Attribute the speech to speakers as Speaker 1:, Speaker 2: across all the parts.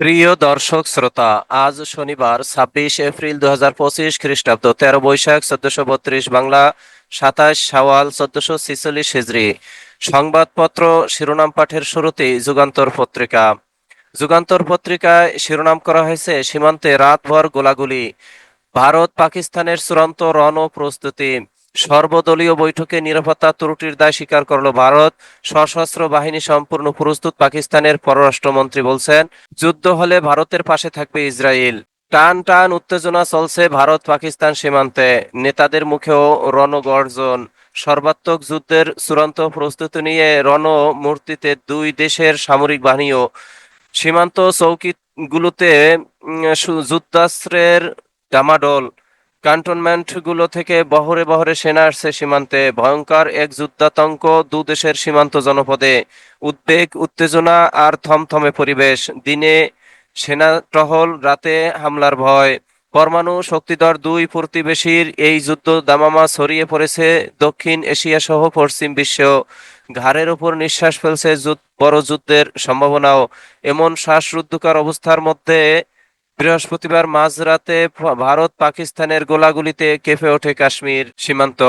Speaker 1: প্রিয় দর্শক শ্রোতা, আজ শনিবার ছাব্বিশ এপ্রিল দু হাজার পঁচিশ খ্রিস্টাব্দ, তেরো বৈশাখ চোদ্দশো বত্রিশ বাংলা, সাতাশ সাওয়াল চোদ্দশো ছিচল্লিশ হিজড়ি সংবাদপত্র শিরোনাম পাঠের শুরুতেই যুগান্তর পত্রিকা। যুগান্তর পত্রিকায় শিরোনাম করা হয়েছে সীমান্তে রাতভর গোলাগুলি। ভারত পাকিস্তানের চূড়ান্ত রণ প্রস্তুতি। সর্বদলীয় বৈঠকে নিরাপত্তা ত্রুটির দায় স্বীকার করল ভারত। সশস্ত্র বাহিনী সম্পূর্ণ প্রস্তুত পাকিস্তানের পররাষ্ট্রমন্ত্রী বলছেন, যুদ্ধ হলে ভারতের পাশে থাকবে ইসরায়েল। টান টান উত্তেজনা চলছে ভারত পাকিস্তান সীমান্তে। নেতাদের মুখেও রণগর্জন। সর্বাত্মক যুদ্ধের চূড়ান্ত প্রস্তুতি নিয়ে রণমূর্তিতে দুই দেশের সামরিক বাহিনীও। সীমান্ত চৌকিগুলোতে যুদ্ধাস্ত্রের ডামাডোল। ক্যান্টনমেন্টগুলো থেকে বহরে বহরে সেনা আসছে সীমান্তে। ভয়ঙ্কর এক যুদ্ধাতঙ্ক দু দেশের সীমান্ত জনপদে। উদ্বেগ, উত্তেজনা আর থমথমে পরিবেশ। দিনে সেনা টহল, রাতে হামলার ভয়। পরমাণু শক্তিধর দুই প্রতিবেশীর এই যুদ্ধ দামামা ছড়িয়ে পড়েছে দক্ষিণ এশিয়া সহ পশ্চিম বিশ্ব। ঘাড়ের ওপর নিঃশ্বাস ফেলছে বড় যুদ্ধের সম্ভাবনাও। এমন শ্বাসরুদ্ধকর অবস্থার মধ্যে বৃহস্পতিবার মাঝরাতে ভারত পাকিস্তানের গোলাগুলিতে কেঁপে ওঠে কাশ্মীর সীমান্ত।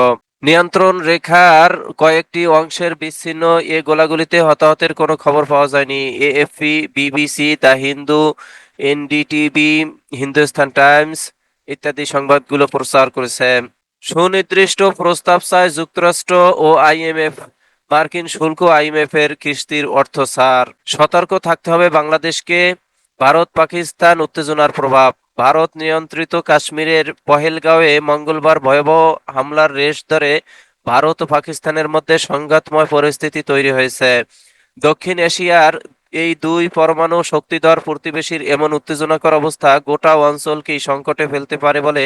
Speaker 1: নিয়ন্ত্রণ রেখার কয়েকটি অংশের বিচ্ছিন্ন এ গোলাগুলিতে হতাহতের কোনো খবর পাওয়া যায়নি। AFP, BBC, The Hindu, NDTV, Hindustan Times ইত্যাদি সংবাদগুলো প্রচার করেছে। সুনির্দিষ্ট প্রস্তাব চায় যুক্তরাষ্ট্র ও আইএমএফ। মার্কিন শুল্ক আইএমএফ এর কিস্তির অর্থ ছাড়। সতর্ক থাকতে হবে বাংলাদেশকে ভারত, পাকিস্তান উত্তেজনার প্রভাব। ভারত নিয়ন্ত্রিত কাশ্মীরের পহেলগাঁওয়ে মঙ্গলবার ভয়াবহ হামলার রেশ ধরে ভারত ও পাকিস্তানের মধ্যে সংঘাতময় পরিস্থিতি তৈরি হয়েছে। দক্ষিণ এশিয়ার এই দুই পরমাণু শক্তিধর প্রতিবেশীর এমন উত্তেজনাকর অবস্থা গোটা অঞ্চলকেই সংকটে ফেলতে পারে বলে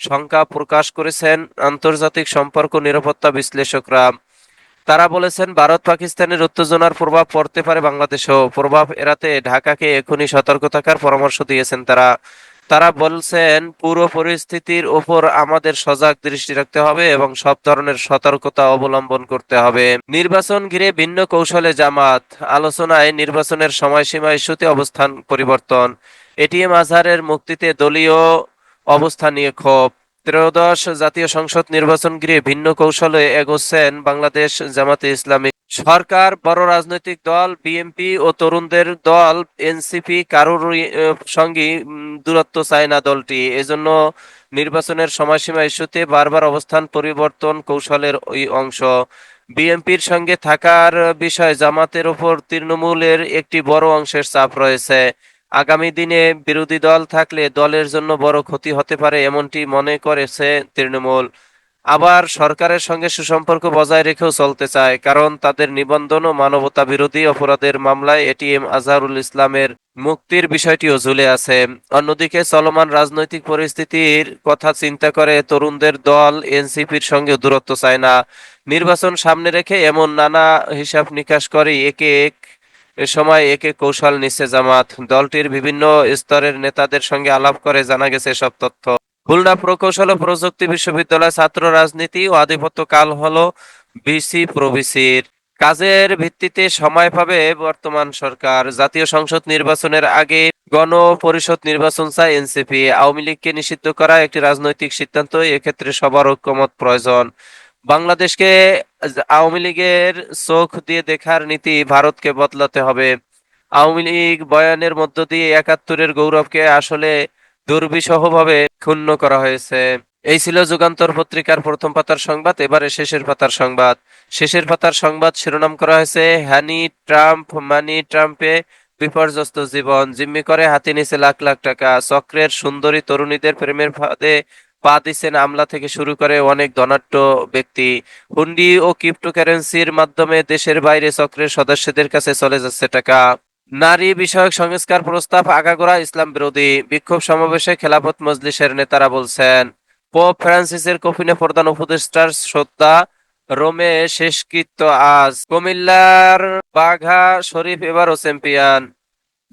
Speaker 1: শঙ্কা প্রকাশ করেছেন আন্তর্জাতিক সম্পর্ক নিরাপত্তা বিশ্লেষকরা। তারা বলেছেন, ভারত পাকিস্তানের উত্তেজনার প্রভাব পড়তে পারে বাংলাদেশেও। প্রভাব এড়াতে ঢাকাকে এখনই সতর্ক থাকার পরামর্শ দিয়েছেন তারা। তারা বলছেন, পুরো পরিস্থিতির ওপর আমাদের সজাগ দৃষ্টি রাখতে হবে এবং সব ধরনের সতর্কতা অবলম্বন করতে হবে। নির্বাচন ঘিরে ভিন্ন কৌশলে জামাত, আলোচনায় নির্বাচনের সময়সীমা ইস্যুতে অবস্থান পরিবর্তন। এটিএম আজহারের মুক্তিতে দলীয় অবস্থান নিয়ে ক্ষোভ। ত্রয়োদশ জাতীয় সংসদ নির্বাচন ঘিরে ভিন্ন কৌশলে এগোচ্ছেন বাংলাদেশ জামাতে ইসলামী সরকার, বড় রাজনৈতিক দল, বিএনপি ও তরুণদের দল, এনসিপি, কারোর সঙ্গে দূরত্ব চায় না দলটি। এজন্য নির্বাচনের সময়সীমা ইস্যুতে বারবার অবস্থান পরিবর্তন কৌশলের ওই অংশ। বিএনপির সঙ্গে থাকার বিষয়ে জামাতের ওপর তৃণমূলের একটি বড় অংশের চাপ রয়েছে। আগামী দিনে বিরোধী দল থাকলে দলের জন্য বড় ক্ষতি হতে পারে এমনটি মনে করেছে তৃণমূল। আবার সরকারের সঙ্গে সুসম্পর্ক বজায় রেখেও চলতে চায়, কারণ তাদের নিবন্ধন ও মানবতা বিরোধী অপরাধের মামলায় এটিএম আজহারুল ইসলামের মুক্তির বিষয়টিও ঝুলে আছে। অন্যদিকে চলমান রাজনৈতিক পরিস্থিতির কথা চিন্তা করে তরুণদের দল এনসিপির সঙ্গে দূরত্ব চায় না। নির্বাচন সামনে রেখে এমন নানা হিসাব নিকাশ করে একে এক এ সময় একে কৌশল নিচ্ছে জামাত। দলটির বিভিন্ন স্তরের নেতাদের সঙ্গে আলাপ করে জানা গেছে সব তথ্য। খুলনা প্রকৌশল ও প্রযুক্তি বিশ্ববিদ্যালয় ছাত্র রাজনীতি ও আধিপত্য কাল হলো বিসি প্রবিসির। কাজের ভিত্তিতে সময় পাবে বর্তমান সরকার। জাতীয় সংসদ নির্বাচনের আগে গণ পরিষদ নির্বাচন চায় এনসিপি। আওয়ামী লীগকে নিষিদ্ধ করা একটি রাজনৈতিক সিদ্ধান্ত এক্ষেত্রে সবার ঐক্যমত প্রয়োজন। বাংলাদেশকে আওয়ামী লীগের চোখ দিয়ে দেখার নীতি ভারতকে বদলাতে হবে। আওয়ামী লীগ বয়ানের মধ্য দিয়ে একাত্তরের গৌরবকে আসলে দুর্বিষহভাবে ক্ষুণ্ণ করা হয়েছে। এই ছিল যুগান্তর পত্রিকার প্রথম পাতার সংবাদ, এবারে শেষের পাতার সংবাদ। শেষের পাতার সংবাদ শিরোনাম করা হয়েছে হ্যানি ট্রাম্প, মানি ট্রাম্পে বিপর্যস্ত জীবন, জিম্মি করে হাতে নিচে লাখ লাখ টাকা, চক্রের সুন্দরী তরুণীদের প্রেমের ফাঁদে পা দিচ্ছেন আমলা থেকে শুরু করে অনেক ধনাঢ্য ব্যক্তি। হুন্ডি ও ক্রিপ্টোকারেন্সির মাধ্যমে দেশের বাইরে চক্রের সদস্যদের কাছে চলে যাচ্ছে টাকা। নারী বিষয়ক সংস্কার প্রস্তাব আগাগোড়া ইসলাম বিরোধী। বিক্ষোভ সমাবেশে খেলাফত মজলিসের নেতারা বলছেন, পোপ ফ্রান্সিসের কফিনে প্রধান উপদেষ্টার শ্রদ্ধা রোমে শেষকৃত্য আজ। কুমিল্লার বাঘা শরীফ এবারও চ্যাম্পিয়ন।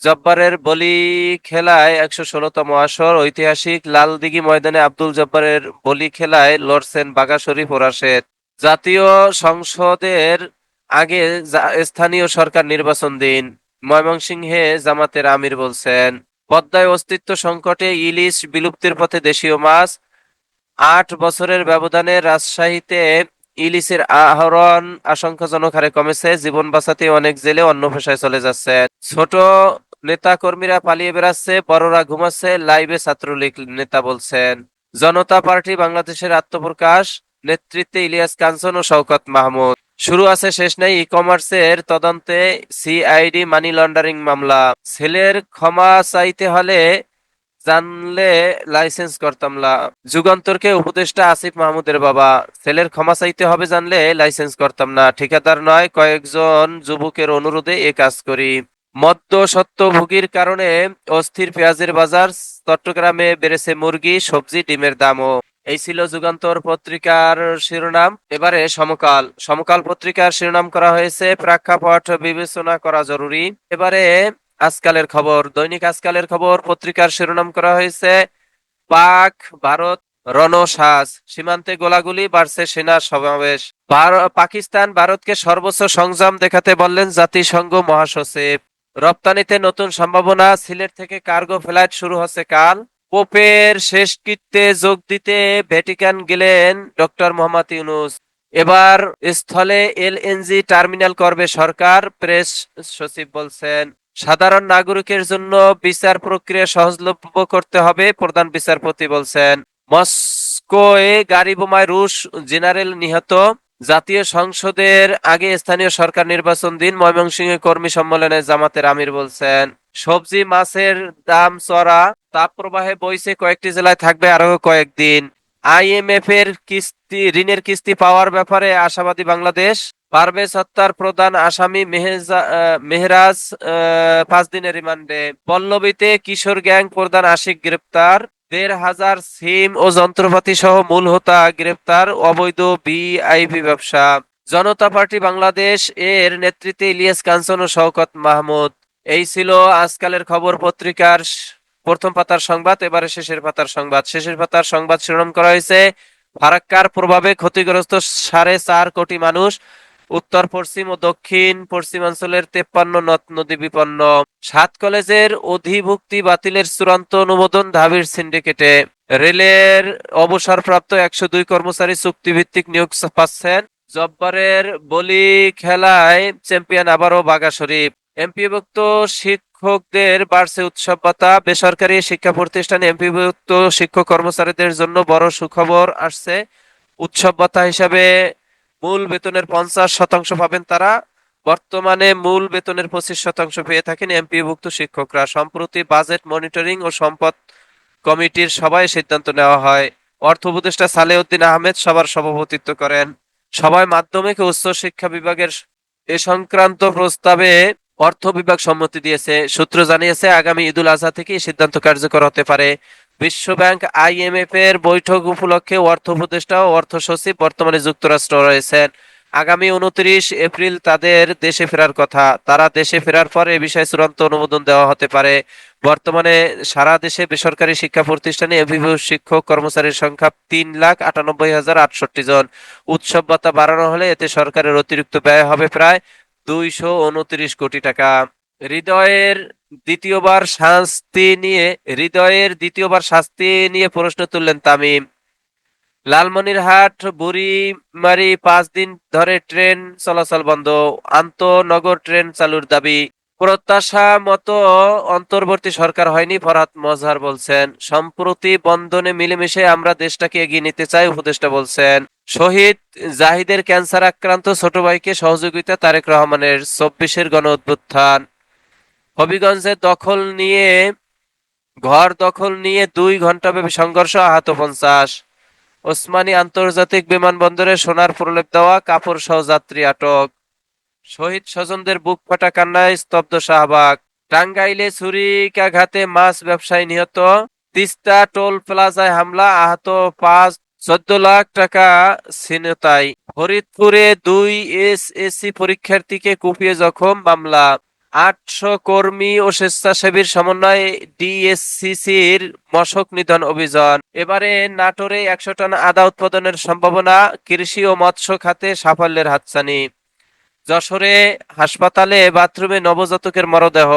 Speaker 1: জব্বারের বলি খেলায় একশো ষোলোতম আসর, ঐতিহাসিক লালদিঘি ময়দানে আব্দুল জব্বারের বলি খেলায় লড়ছেন বাঘা শরীফ ও রাশেদ জাতীয় সংসদের আগে স্থানীয় সরকার নির্বাচন দিন, ময়মনসিংহে জামাতের আমির বলছেন। পদ্মায় অস্তিত্ব সংকটে ইলিশ বিলুপ্তির পথে দেশীয় মাছ, আট বছরের ব্যবধানে রাজশাহীতে ইলিশের আহরণ আশঙ্কাজনক হারে কমেছে, জীবন বাঁচাতে অনেক জেলে অন্য পেশায় চলে যাচ্ছে ছোট নেতা কর্মীরা পালিয়ে বেড়াচ্ছে, বড়রা ঘুমাচ্ছে, লাইভে ছাত্রলীগ নেতা বলছেন। জনতা পার্টি বাংলাদেশের আত্মপ্রকাশ, নেতৃত্বে ইলিয়াস কাঞ্চন ও শওকত মাহমুদ। শুরু আছে, শেষ নেই ই কমার্সের তদন্তে সিআইডি মানি লন্ডারিং মামলা। ছেলের ক্ষমা চাইতে হলে জানলে লাইসেন্স করতাম না। যুগান্তরকে উপদেষ্টা আসিফ মাহমুদের বাবা। ছেলের ক্ষমা চাইতে হবে জানলে লাইসেন্স করতাম না। ঠিকাদার নয়, কয়েকজন যুবকের অনুরোধে এ কাজ করি। মদ্য সত্যভোগীর কারণে অস্থির পেঁয়াজের বাজার চট্টগ্রামে বেড়েছে মুরগি, সবজি, ডিমের দামও। এই ছিল যুগান্তর পত্রিকার শিরোনাম। এবারে সমকাল। সমকাল পত্রিকার শিরোনাম করা হয়েছে, প্রেক্ষাপট বিবেচনা করা জরুরি। এবারে আজকালের খবর, দৈনিক আজকালের খবর, পত্রিকার শিরোনাম করা হয়েছে, পাক ভারত রণসাজ। সীমান্তে গোলাগুলি বাড়ছে সেনা সমাবেশ। পাকিস্তান ভারতকে সর্বোচ্চ সংযম দেখাতে বললেন জাতিসংঘ মহাসচিব। রপ্তানিতে নতুন সম্ভাবনা, সিলেট থেকে কার্গো ফ্লাইট শুরু হচ্ছে কাল। পোপের শেষকৃত্যে যোগ দিতে ভ্যাটিকান গেলেন ডক্টর মোহাম্মদ ইউনুস। এবার স্থলে এলএনজি টার্মিনাল করবে সরকার, প্রেস সচিব বলছেন। সাধারণ নাগরিকের জন্য বিচার প্রক্রিয়া সহজলভ্য করতে হবে, প্রধান বিচারপতি বলছেন। মস্কোয় গাড়ি বোমায় রুশ জেনারেল নিহত। জাতীয় সংসদের আগে স্থানীয় সরকার নির্বাচন দিন ময়মনসিংহে কর্মী সম্মেলনে জামাতের আমির বলছেন, সবজি মাছের দাম চড়া তাপ প্রবাহে বইছে কয়েকটি জেলায় থাকবে আরও কয়েকদিন। আইএমএফ এর কিস্তি, ঋণের কিস্তি পাওয়ার ব্যাপারে আশাবাদী বাংলাদেশ। পারভেজ হত্যার প্রধান আসামি মেহরাজ পাঁচ দিনের রিমান্ডে। পল্লবীতে কিশোর গ্যাং প্রধান আশিক গ্রেপ্তার। দেড় হাজার সিম ও যন্ত্রপাতি সহ মূল হোতা গ্রেপ্তার অবৈধ বিআইপি ব্যবসা। জনতা পার্টি বাংলাদেশ এর নেতৃত্বে ইলিয়াস কাঞ্চন ও শওকত মাহমুদ। এই ছিল আজকালের খবর পত্রিকার প্রথম পাতার সংবাদ, এবারে শেষের পাতার সংবাদ। শেষের পাতার সংবাদ শিরোনাম করা হয়েছে ফারাক্কার প্রভাবে ক্ষতিগ্রস্ত সাড়ে চার কোটি মানুষ। উত্তর, পশ্চিম ও দক্ষিণ, পশ্চিমাঞ্চলের তেপ্পান্ন নদ, নদী বিপন্ন। সাত কলেজের অধিভুক্তি বাতিলের চূড়ান্ত অনুমোদন ধাবির সিন্ডিকেটে। রেলের অবসরপ্রাপ্ত একশো দুই কর্মচারী চুক্তিভিত্তিক নিয়োগ পাচ্ছেন। জব্বারের বলি খেলায় চ্যাম্পিয়ন আবারও বাগা শরীফ এমপিভুক্ত শিক্ষকদের বাড়ছে উৎসব ভাতা বেসরকারি শিক্ষা প্রতিষ্ঠানে এমপিভুক্ত শিক্ষক কর্মচারীদের জন্য বড় সুখবর আসছে। উৎসব ভাতা হিসাবে মূল বেতনের পঞ্চাশ শতাংশ পাবেন তারা। বর্তমানে মূল বেতনের পঁচিশ শতাংশ পেয়ে থাকেন এমপিভুক্ত শিক্ষকরা। সম্প্রতি বাজেট মনিটরিং ও সম্পদ কমিটির সভায় সিদ্ধান্ত নেওয়া হয়। অর্থ উপদেষ্টা সালেউদ্দিন আহমেদ সবার সভাপতিত্ব করেন। সভায় মাধ্যমিক ও উচ্চ শিক্ষা বিভাগের এ সংক্রান্ত প্রস্তাবে অর্থ বিভাগ সম্মতি দিয়েছে। সূত্র জানিয়েছে, আগামী ঈদুল আজহা থেকে সিদ্ধান্ত কার্যকর হতে পারে। বিশ্ব ব্যাংক আইএমএফ এর বৈঠক উপলক্ষে অর্থ উপদেষ্টা ও অর্থ সচিব বর্তমানে যুক্তরাষ্ট্র রয়েছেন। আগামী উনত্রিশ এপ্রিল তাদের দেশে ফেরার কথা। তারা দেশে ফেরার পর এ বিষয়ে চূড়ান্ত অনুমোদন দেওয়া হতে পারে। বর্তমানে সারা দেশে বেসরকারি শিক্ষা প্রতিষ্ঠানে অভিভাবক শিক্ষক কর্মচারীর সংখ্যা তিন লাখ আটানব্বই হাজার আটষট্টি জন। উৎসব ভাতা বাড়ানো হলে এতে সরকারের অতিরিক্ত ব্যয় হবে প্রায় দুইশো উনত্রিশ কোটি টাকা। হৃদয়ের দ্বিতীয়বার শাস্তি নিয়ে, হৃদয়ের দ্বিতীয়বার শাস্তি নিয়ে প্রশ্ন তুললেন তামিম। লালমনিরহাট, বুড়িমারি পাঁচ দিন ধরে ট্রেন চলাচল বন্ধ। আন্তনগর ট্রেন চালুর দাবি। প্রত্যাশা মতো অন্তর্বর্তী সরকার হয়নি, ফরহাদ মজহার বলছেন। সম্প্রতি বন্ধনে মিলেমিশে আমরা দেশটাকে এগিয়ে নিতে চাই, উপদেষ্টা বলছেন। শহীদ জাহিদের ক্যান্সার আক্রান্ত ছোট ভাইকে সহযোগিতা তারেক রহমানের। চব্বিশের গণ অভ্যুত্থান হবিগঞ্জে দখল নিয়ে, ঘর দখল নিয়ে দুই ঘন্টাব্যাপী সংঘর্ষ, আহত পঞ্চাশ। ওসমানী আন্তর্জাতিক বিমানবন্দরে সোনার প্রলেপ দেওয়া কাপড় সহ যাত্রী আটক। শহীদ স্বজনদের বুক ফাটা কান্নায় স্তব্ধ শাহবাগ। টাঙ্গাইলে ছুরিকাঘাতে মাছ ব্যবসায়ী নিহত। তিস্তা টোল প্লাজায় হামলা, আহত পাঁচ, চোদ্দ লাখ টাকা ছিনতাই। ফরিদপুরে দুই এস এসএসসি পরীক্ষার্থীকে কুপিয়ে জখম, মামলা। আটশো কর্মী ও স্বেচ্ছাসেবীর সমন্বয়ে ডিএসসিসির মশক নিধন অভিযান। এবারে নাটোরে একশো টন আদা উৎপাদনের সম্ভাবনা, কৃষি ও মৎস্য খাতে সাফল্যের হাতছানি। যশোরে হাসপাতালে বাথরুমে নবজাতকের মরদেহ।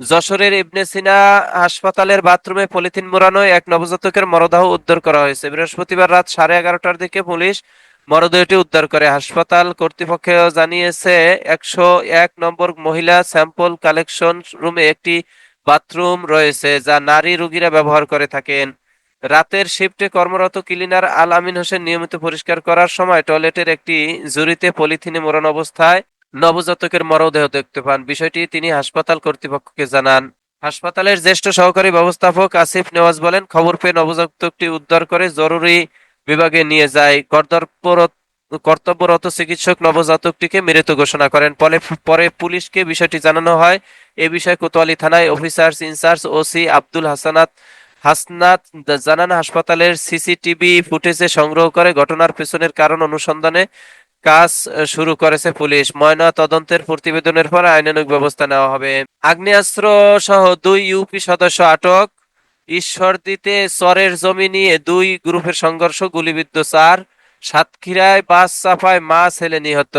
Speaker 1: যশোরের ইবনে সিনা হাসপাতালের বাথরুমে পলিথিন মোড়ানো এক নবজাতকের মরদেহ উদ্ধার করা হয়েছে। বৃহস্পতিবার রাত সাড়ে এগারোটার দিকে পুলিশ মরদেহটি উদ্ধার করে হাসপাতাল কর্তৃপক্ষ জানিয়েছে, একশো এক নম্বর মহিলা স্যাম্পল কালেকশন রুমে একটি বাথরুম রয়েছে যা নারী রোগীরা ব্যবহার করে থাকেন। রাতের শিফটে কর্মরত ক্লিনার আল আমিন হোসেন নিয়মিত পরিষ্কার করার সময় টয়লেটের একটি জুড়িতে পলিথিনে মোড়ানো অবস্থায় নবজাতকের মরদেহ দেখতে পান। বিষয়টি তিনি হাসপাতাল কর্তৃপক্ষকে জানান। হাসপাতালের জ্যেষ্ঠ সহকারী ব্যবস্থাপক আসিফ নেওয়াজ বলেন, খবর পেয়ে নবজাতকটি উদ্ধার করে জরুরি বিভাগে নিয়ে যায়। কর্তব্যরত কর্তব্যরত চিকিৎসক নবজাতকটিকে মৃত ঘোষণা করেন। পরে পরে পুলিশকে বিষয়টি জানানো হয়। এ বিষয়ে কোতোয়ালি থানায় officer in charge OC Abdul Hasanat Hasnat জানান, হাসপাতালের সিসিটিভি ফুটেজে সংগ্রহ করে ঘটনার পেছনের কারণ অনুসন্ধানে কাজ শুরু করেছে পুলিশ। ময়না তদন্তের প্রতিবেদনের পর আইনানুগ ব্যবস্থা নেওয়া হবে। আগ্নেয়াস্ত্র সহ দুই ইউপি সদস্য আটক। ঈশ্বরদীতে চরের জমি নিয়ে দুই গ্রুপের সংঘর্ষ, গুলিবিদ্ধ চার, সাতক্ষীরায় বাস চাপায় মা ছেলে নিহত।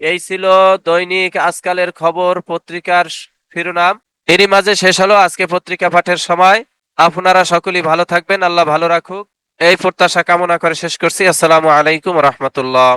Speaker 1: এই ছিল দৈনিক আজকালের খবর, পত্রিকার শিরোনাম। এরই মাঝে শেষ হলো আজকে পত্রিকা পাঠের সময়। আপনারা সকলেই ভালো থাকবেন, আল্লাহ ভালো রাখুক। এই প্রত্যাশা কামনা করে শেষ করছি। আসসালামু আলাইকুম রহমতুল্লাহ।